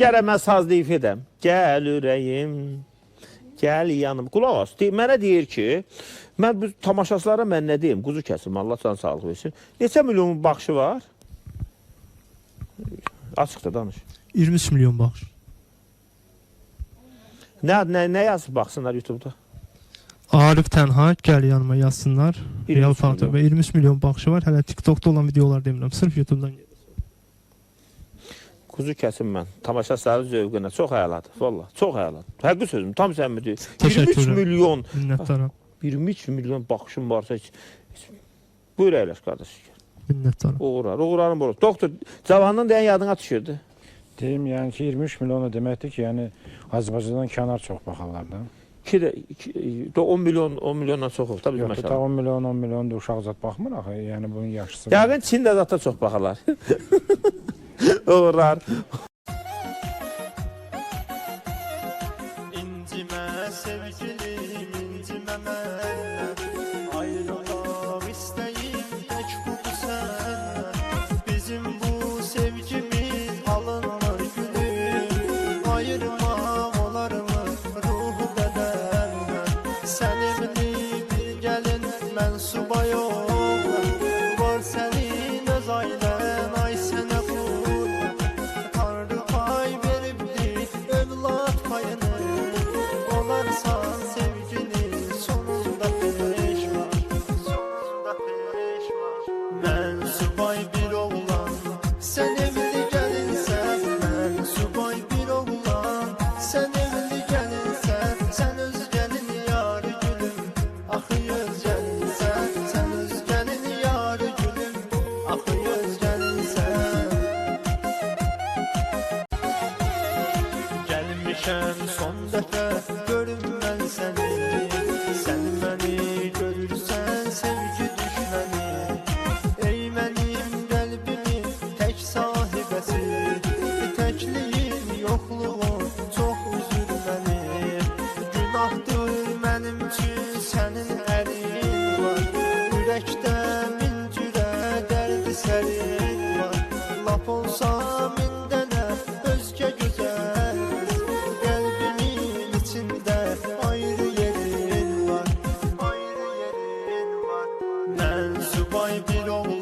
Gərə mən sazlayıb edəm. Gəl ürəyim, gəl yanım. Qulaq as. Mənə deyir ki, mən bu tamaşaçılara mən nə deyim? Quzu kəsim, Allah can sağlıq versin. Neçə milyon baxışı var? Açıq da danış. 23 milyon baxış. Nə, nə, nə yazıb baxsınlar YouTube-da? Arif Tənha gəl yanıma yazsınlar. 23 Real milyon. və 23 milyon baxışı var. Hələ TikTokda olan videolar demirəm. Sırf YouTubedan gedir. Quzu kəsim mən. Tamaşaçıların zövqünə çox əladır. Valla, çox əladır. Həqiqi sözüm, tam sən mi deyir? 23 Təşəkkürlər. milyon, Minnətdaram. 23 milyon baxışın varsa heç... heç- Buyur əyləş qardaş. Minnətdaram. Uğurar, uğurarım olur. Doktor, cavanın deyən yadına düşürdü. Deyim yəni ki 23 milyon deməkdir ki, yəni Azərbaycandan kənar çox baxarlar da. 2 də iki- 10 milyon 10 milyondan çox oldu da bizim Yox, ta aşağı. 10 milyon 10 milyon da uşaq zət baxmır axı. Yəni bunun yaşlısı. Yəqin Çində zata çox baxırlar. Uğurlar. İncime Bizim bu sevgimiz alınır gülüm. Ayırmam Zöhre görürüm ben seni. Sen beni görürsen sevgi düşmeni. Ey benim kalbimin tek sahibesi Tekliğin yokluğu çok üzür beni. Günahtır benim için senin elin var. Yürekte bin cürə dərd sərin var. Lap olsa min o pai virou um